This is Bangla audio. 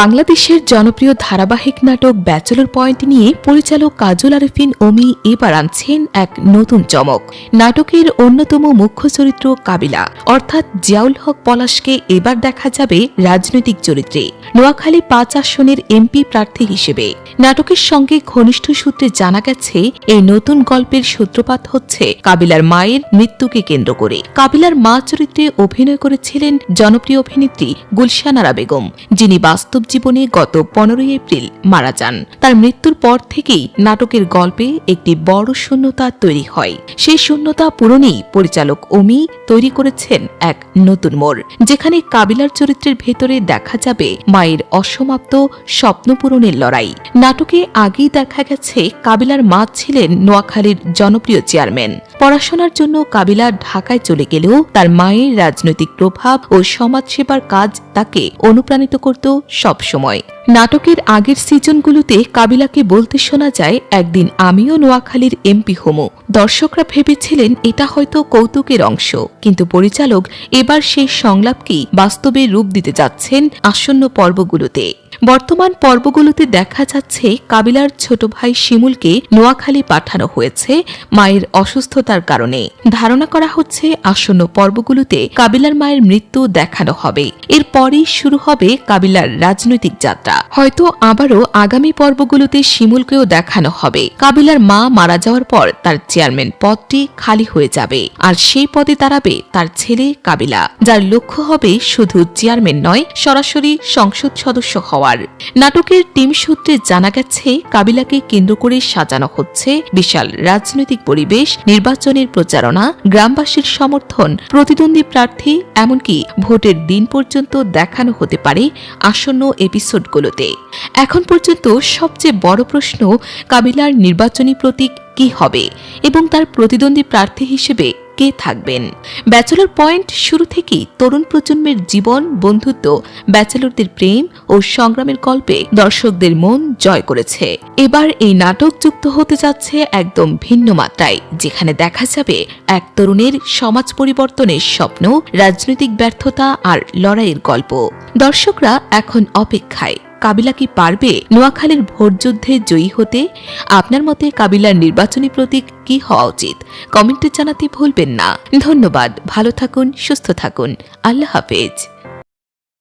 বাংলাদেশের জনপ্রিয় ধারাবাহিক নাটক ব্যাচেলর পয়েন্ট নিয়ে পরিচালক কাজল আরেফিন ওমি এবার আনছেন এক নতুন চমক। নাটকের অন্যতম মুখ্য চরিত্র কাবিলা। অর্থাৎ জিয়াউল হক পলাশকে এবার দেখা যাবে রাজনৈতিক চরিত্রে, নোয়াখালী পাঁচ আসনের এমপি প্রার্থী হিসেবে। নাটকের সঙ্গে ঘনিষ্ঠ সূত্রে জানা গেছে, এই নতুন গল্পের সূত্রপাত হচ্ছে কাবিলার মায়ের মৃত্যুকে কেন্দ্র করে। কাবিলার মা চরিত্রে অভিনয় করেছিলেন জনপ্রিয় অভিনেত্রী গুলশানারা বেগম, যিনি বাস্তব জীবনে গত পনেরোই এপ্রিল মারা যান। তার মৃত্যুর পর থেকেই নাটকের গল্পে একটি বড় শূন্যতা তৈরি হয়। সেই শূন্যতা পূরণেই পরিচালক অমি তৈরি করেছেন এক নতুন মোড়, যেখানে কাবিলার চরিত্রের ভেতরে দেখা যাবে মায়ের অসমাপ্ত স্বপ্ন পূরণের লড়াই। নাটকে আগেই দেখা গেছে কাবিলার মা ছিলেন নোয়াখালীর জনপ্রিয় চেয়ারম্যান। পড়াশোনার জন্য কাবিলা ঢাকায় চলে গেলেও তার মায়ের রাজনৈতিক প্রভাব ও সমাজসেবার কাজ তাকে অনুপ্রাণিত করত সব সময় নাটকের আগের সিজনগুলোতে কাবিলাকে বলতে শোনা যায়, একদিন আমিও নোয়াখালীর এমপি হমু। দর্শকরা ভেবেছিলেন এটা হয়তো কৌতুকের অংশ। কিন্তু পরিচালক এবার সেই সংলাপকেই বাস্তবে রূপ দিতে যাচ্ছেন আসন্ন পর্বগুলোতে। বর্তমান পর্বগুলোতে দেখা যাচ্ছে কাবিলার ছোট ভাই শিমুলকে নোয়াখালী পাঠানো হয়েছে মায়ের অসুস্থতার কারণে। ধারণা করা হচ্ছে আসন্ন পর্বগুলোতে কাবিলার মায়ের মৃত্যু দেখানো হবে। এরপরই শুরু হবে কাবিলার রাজনৈতিক যাত্রা। হয়তো আবারও আগামী পর্বগুলোতে শিমুলকেও দেখানো হবে। কাবিলার মা মারা যাওয়ার পর তার চেয়ারম্যান পদটি খালি হয়ে যাবে। আর সেই পদে দাঁড়াবে তার ছেলে কাবিলা, যার লক্ষ্য হবে শুধু চেয়ারম্যান নয়, সরাসরি সংসদ সদস্য হওয়ার। নাটকের টিম সূত্রে জানা গেছে, কাবিলাকে কেন্দ্র করে সাজানো হচ্ছে বিশাল রাজনৈতিক পরিবেশ, নির্বাচনের প্রচারণা, গ্রামবাসীর সমর্থন, প্রতিদ্বন্দ্বী প্রার্থী, এমনকি ভোটের দিন পর্যন্ত দেখানো হতে পারে আসন্ন এপিসোডগুলোতে এখন পর্যন্ত সবচেয়ে বড় প্রশ্ন কাবিলার নির্বাচনী প্রতীক কি হবে এবং তার প্রতিদ্বন্দ্বী প্রার্থী হিসেবে কে থাকবেন? ব্যাচেলর পয়েন্ট শুরু থেকেই তরুণ প্রজন্মের জীবন, বন্ধুত্ব, ব্যাচেলরদের প্রেম ও সংগ্রামের গল্পে দর্শকদের মন জয় করেছে। এবার এই নাটক যুক্ত হতে যাচ্ছে একদম ভিন্ন মাত্রায়, যেখানে দেখা যাবে এক তরুণের সমাজ পরিবর্তনের স্বপ্ন, রাজনৈতিক ব্যর্থতা আর লড়াইয়ের গল্প। দর্শকরা এখন অপেক্ষায়। কাবিলা কি পারবে? নোয়াখালীর ভোট যুদ্ধে জয়ী হতে আপনার মতে কাবিলার নির্বাচনী প্রতীক কি হওয়া উচিত? কমেন্টে জানাতে ভুলবেন না। ধন্যবাদ। ভালো থাকুন, সুস্থ থাকুন। আল্লাহ হাফেজ।